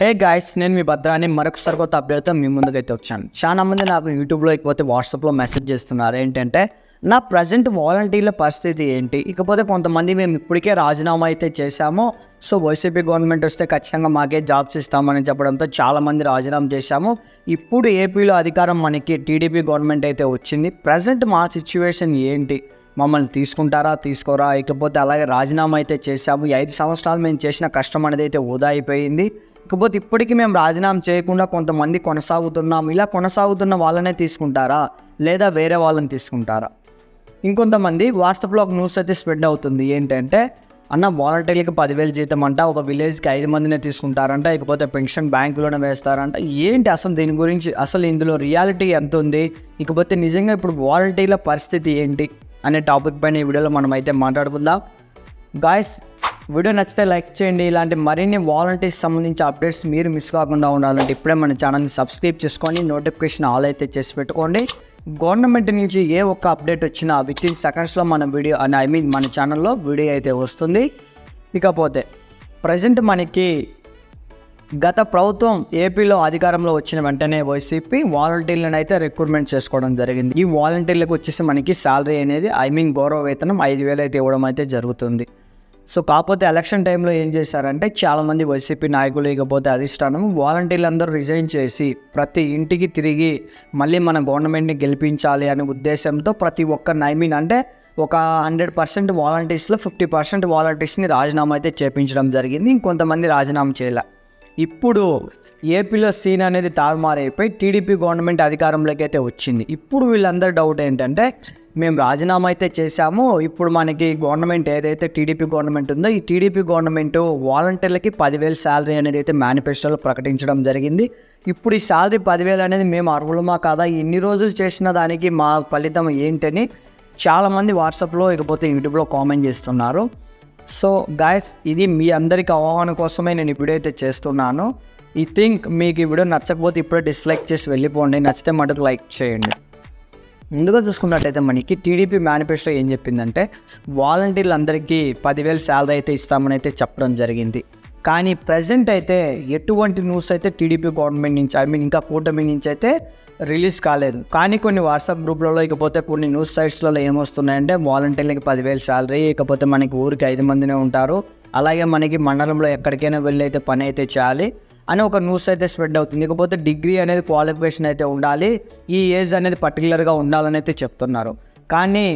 Hey guys నేను మీ భద్రాన్ని మరొకసారి కొత్త అప్డేట్తో మీ ముందుకైతే వచ్చాను. చాలా మంది నాకు యూట్యూబ్లో ఇకపోతే వాట్సాప్లో మెసేజ్ చేస్తున్నారు. ఏంటంటే నా ప్రజెంట్ వాలంటీర్ల పరిస్థితి ఏంటి? ఇకపోతే కొంతమంది మేము ఇప్పటికే రాజీనామా అయితే చేశాము. సో వైసీపీ గవర్నమెంట్ వస్తే ఖచ్చితంగా మాకే జాబ్స్ ఇస్తామని చెప్పడంతో చాలామంది రాజీనామా చేశాము. ఇప్పుడు ఏపీలో అధికారం మనకి టీడీపీ గవర్నమెంట్ అయితే వచ్చింది. ప్రజెంట్ మా సిచ్యువేషన్ ఏంటి? మమ్మల్ని తీసుకుంటారా తీసుకోరా? ఇకపోతే అలాగే రాజీనామా అయితే చేశాము. ఈ ఐదు సంవత్సరాలు మేము చేసిన కష్టం అనేది అయితే వృధా అయిపోయింది. ఇకపోతే ఇప్పటికీ మేము రాజీనామా చేయకుండా కొంతమంది కొనసాగుతున్నాం ఇలా కొనసాగుతున్న వాళ్ళనే తీసుకుంటారా? లేదా వేరే వాళ్ళని తీసుకుంటారా? ఇంకొంతమంది వాట్సాప్లో ఒక న్యూస్ అయితే స్ప్రెడ్ అవుతుంది. ఏంటంటే అన్న వాలంటీర్లకు పదివేలు జీతం అంట ఒక విలేజ్కి ఐదు మందినే తీసుకుంటారంట ఇకపోతే పెన్షన్ బ్యాంకులోనే వేస్తారంట. ఏంటి అసలు దీని గురించి? అసలు ఇందులో రియాలిటీ ఎంత ఉంది? ఇకపోతే నిజంగా ఇప్పుడు వాలంటీర్ల పరిస్థితి ఏంటి? అనే టాపిక్ పైన ఈ వీడియోలో మనం అయితే మాట్లాడుకుందాం. గాయస్ వీడియో నచ్చితే లైక్ చేయండి. ఇలాంటి మరిన్ని వాలంటీర్స్ సంబంధించి అప్డేట్స్ మీరు మిస్ కాకుండా ఉండాలంటే ఇప్పుడే మన ఛానల్ని సబ్స్క్రైబ్ చేసుకొని నోటిఫికేషన్ ఆల్ అయితే చేసి పెట్టుకోండి. గవర్నమెంట్ నుంచి ఏ ఒక్క అప్డేట్ వచ్చినా విత్ ఇన్ సెకండ్స్లో మన వీడియో అని ఐ మీన్ మన ఛానల్లో వీడియో అయితే వస్తుంది. ఇకపోతే ప్రజెంట్ మనకి గత ప్రభుత్వం ఏపీలో అధికారంలో వచ్చిన వెంటనే వైసీపీ వాలంటీర్లను అయితే రిక్రూట్మెంట్ చేసుకోవడం జరిగింది. ఈ వాలంటీర్లకు వచ్చేసి మనకి శాలరీ అనేది ఐ మీన్ గౌరవ వేతనం ఐదు వేలు అయితే ఇవ్వడం అయితే జరుగుతుంది. సో కాకపోతే ఎలక్షన్ టైంలో ఏం చేశారంటే చాలామంది వైసీపీ నాయకులు ఇకపోతే అధిష్టానం వాలంటీర్లు అందరూ రిజైన్ చేసి ప్రతి ఇంటికి తిరిగి మళ్ళీ మన గవర్నమెంట్ని గెలిపించాలి అనే ఉద్దేశంతో ప్రతి ఒక్క ఐ మీన్ అంటే ఒక హండ్రెడ్ పర్సెంట్ వాలంటీర్స్లో ఫిఫ్టీ పర్సెంట్ వాలంటీర్స్ని రాజీనామా అయితే చేపించడం జరిగింది. ఇంకొంతమంది రాజీనామా చేయలే. ఇప్పుడు ఏపీలో సీన్ అనేది తారుమారైపోయి టీడీపీ గవర్నమెంట్ అధికారంలోకి అయితే వచ్చింది. ఇప్పుడు వీళ్ళందరి డౌట్ ఏంటంటే మేము రాజీనామా అయితే చేశాము. ఇప్పుడు మనకి గవర్నమెంట్ ఏదైతే టీడీపీ గవర్నమెంట్ ఉందో ఈ టీడీపీ గవర్నమెంట్ వాలంటీర్లకి పదివేలు శాలరీ అనేది అయితే మేనిఫెస్టోలో ప్రకటించడం జరిగింది. ఇప్పుడు ఈ శాలరీ పదివేలు అనేది మేము అర్హులమా కాదా? ఇన్ని రోజులు చేసిన దానికి మా ఫలితం ఏంటని చాలామంది వాట్సాప్లో ఇకపోతే యూట్యూబ్లో కామెంట్ చేస్తున్నారు. సో గాయస్ ఇది మీ అందరికి అవగాహన కోసమే నేను ఇప్పుడైతే అయితే చేస్తున్నాను. ఈ థింక్ మీకు ఈ వీడియో నచ్చకపోతే ఇప్పుడే డిస్లైక్ చేసి వెళ్ళిపోండి. నచ్చితే మటుకు లైక్ చేయండి. ముందుగా చూసుకున్నట్టయితే మనకి టీడీపీ మేనిఫెస్టో ఏం చెప్పిందంటే వాలంటీర్లందరికీ పదివేలు శాలరీ అయితే ఇస్తామని అయితే చెప్పడం జరిగింది. కానీ ప్రజెంట్ అయితే ఎటువంటి న్యూస్ అయితే టీడీపీ గవర్నమెంట్ నుంచి ఐ మీన్ ఇంకా కూటమి నుంచి అయితే రిలీజ్ కాలేదు. కానీ కొన్ని వాట్సాప్ గ్రూప్లలో ఇకపోతే కొన్ని న్యూస్ సైట్స్లలో ఏమొస్తున్నాయంటే వాలంటీర్లకి పదివేలు శాలరీ ఇకపోతే మనకి ఊరికి ఐదు మందినే ఉంటారు. అలాగే మనకి మండలంలో ఎక్కడికైనా వెళ్ళి అయితే పని అయితే చేయాలి. అని ఒక న్యూస్ అయితే స్ప్రెడ్ అవుతుంది. ఇకపోతే డిగ్రీ అనేది క్వాలిఫికేషన్ అయితే ఉండాలి. ఈ ఏజ్ అనేది పర్టికులర్గా ఉండాలని అయితే చెప్తున్నారు. కానీ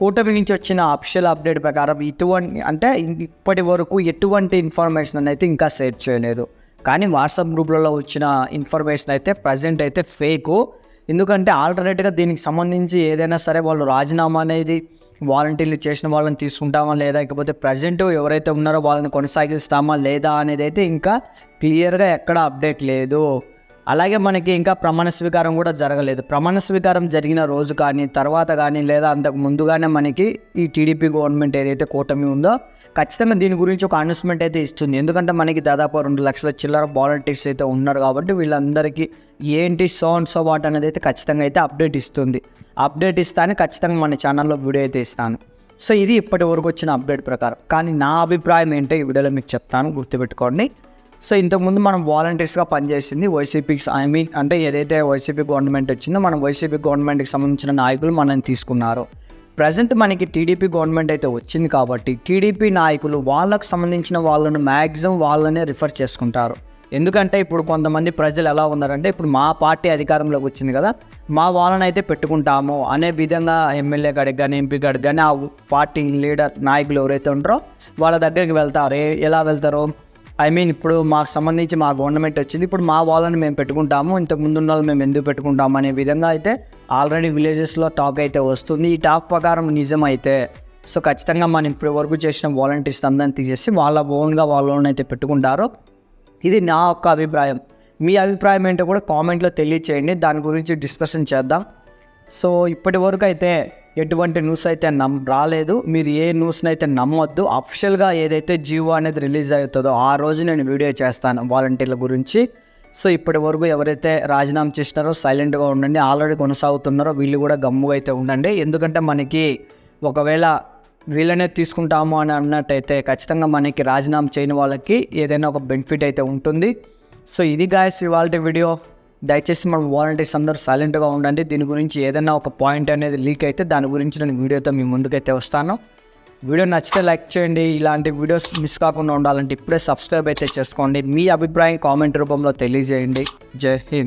కూటమి నుంచి వచ్చిన అఫీషియల్ అప్డేట్ ప్రకారం ఇటువంటి అంటే ఇప్పటి వరకు ఎటువంటి ఇన్ఫర్మేషన్ అయితే ఇంకా షేర్ చేయలేదు. కానీ వాట్సాప్ గ్రూప్లలో వచ్చిన ఇన్ఫర్మేషన్ అయితే ప్రజెంట్ అయితే ఫేకు ఎందుకంటే ఆల్టర్నేట్గా దీనికి సంబంధించి ఏదైనా సరే వాళ్ళు రాజీనామా అనేది వాలంటీర్లు చేసిన వాళ్ళని తీసుకుంటామా లేదా ఇకపోతే ప్రజెంట్ ఎవరైతే ఉన్నారో వాళ్ళని కొనసాగిస్తామా లేదా అనేది అయితే ఇంకా క్లియర్గా ఎక్కడ అప్డేట్ లేదు. అలాగే మనకి ఇంకా ప్రమాణ స్వీకారం కూడా జరగలేదు. ప్రమాణ స్వీకారం జరిగిన రోజు కానీ తర్వాత కానీ లేదా అంతకు ముందుగానే మనకి ఈ టీడీపీ గవర్నమెంట్ ఏదైతే కూటమి ఉందో ఖచ్చితంగా దీని గురించి ఒక అనౌన్స్మెంట్ అయితే ఇస్తుంది. ఎందుకంటే మనకి దాదాపు రెండు లక్షల చిల్లర వాలంటీర్స్ అయితే ఉన్నారు కాబట్టి వీళ్ళందరికీ ఏంటి సో అండ్ సో వాట్ అనేది అయితే ఖచ్చితంగా అయితే అప్డేట్ ఇస్తుంది. అప్డేట్ ఇస్తాను ఖచ్చితంగా మన ఛానల్లో వీడియో అయితే ఇస్తాను. సో ఇది ఇప్పటి వరకు వచ్చిన అప్డేట్ ప్రకారం. కానీ నా అభిప్రాయం ఏంటో ఈ వీడియోలో మీకు చెప్తాను. గుర్తుపెట్టుకోండి. సో ఇంతకుముందు మనం వాలంటీర్స్గా పనిచేసింది వైసీపీకి ఐ మీన్ అంటే ఏదైతే వైసీపీ గవర్నమెంట్ వచ్చిందో మనం వైసీపీ గవర్నమెంట్కి సంబంధించిన నాయకులు మనం తీసుకున్నారు. ప్రజెంట్ మనకి టీడీపీ గవర్నమెంట్ అయితే వచ్చింది కాబట్టి టీడీపీ నాయకులు వాళ్ళకు సంబంధించిన వాళ్ళను మ్యాక్సిమం వాళ్ళనే రిఫర్ చేసుకుంటారు. ఎందుకంటే ఇప్పుడు కొంతమంది ప్రజలు ఎలా ఉన్నారంటే ఇప్పుడు మా పార్టీ అధికారంలోకి వచ్చింది కదా మా వాళ్ళని అయితే పెట్టుకుంటాము అనే విధంగా ఎమ్మెల్యే కాడికి కానీ ఎంపీ కాడికి కానీ ఆ పార్టీ లీడర్ నాయకులు ఎవరైతే ఉంటారో వాళ్ళ దగ్గరికి వెళ్తారు. ఎలా వెళ్తారో? ఐ మీన్ ఇప్పుడు మాకు సంబంధించి మా గవర్నమెంట్ వచ్చింది. ఇప్పుడు మా వాళ్ళని మేము పెట్టుకుంటాము. ఇంతకు ముందు ఉన్న వాళ్ళు మేము ఎందుకు పెట్టుకుంటాము అనే విధంగా అయితే ఆల్రెడీ విలేజెస్లో టాక్ అయితే వస్తుంది. ఈ టాక్ ప్రకారం నిజమైతే సో ఖచ్చితంగా మనం ఇప్పటి వరకు చేసిన వాలంటీర్స్ అందరిని తీసేసి వాళ్ళ ఓన్గా వాళ్ళని అయితే పెట్టుకుంటారు. ఇది నా యొక్క అభిప్రాయం. మీ అభిప్రాయం ఏంటో కూడా కామెంట్లో తెలియచేయండి. దాని గురించి డిస్కషన్ చేద్దాం. సో ఇప్పటి వరకు అయితే ఎటువంటి న్యూస్ అయితే నమ్ రాలేదు. మీరు ఏ న్యూస్ని అయితే నమ్మొద్దు అఫిషియల్గా ఏదైతే జియో అనేది రిలీజ్ అవుతుందో ఆ రోజు నేను వీడియో చేస్తాను వాలంటీర్ల గురించి. సో ఇప్పటి వరకు ఎవరైతే రాజీనామా చేసినారో సైలెంట్గా ఉండండి. ఆల్రెడీ కొనసాగుతున్నారో వీళ్ళు కూడా గమ్ముగా అయితే ఉండండి. ఎందుకంటే మనకి ఒకవేళ వీళ్ళనే తీసుకుంటాము అని అన్నట్టయితే ఖచ్చితంగా మనకి రాజీనామా చేయని వాళ్ళకి ఏదైనా ఒక బెనిఫిట్ అయితే ఉంటుంది. సో ఇది గాయస్ ఇవాళ వీడియో దయచేసి మన వాలంటీర్స్ అందరూ సైలెంట్గా ఉండండి. దీని గురించి ఏదైనా ఒక పాయింట్ అనేది లీక్ అయితే దాని గురించి నేను వీడియోతో మీ ముందుకైతే వస్తాను. వీడియో నచ్చితే లైక్ చేయండి. ఇలాంటి వీడియోస్ మిస్ కాకుండా ఉండాలంటే ఇప్పుడే సబ్స్క్రైబ్ అయితే చేసుకోండి. మీ అభిప్రాయం కామెంట్ రూపంలో తెలియజేయండి. జై హింద్.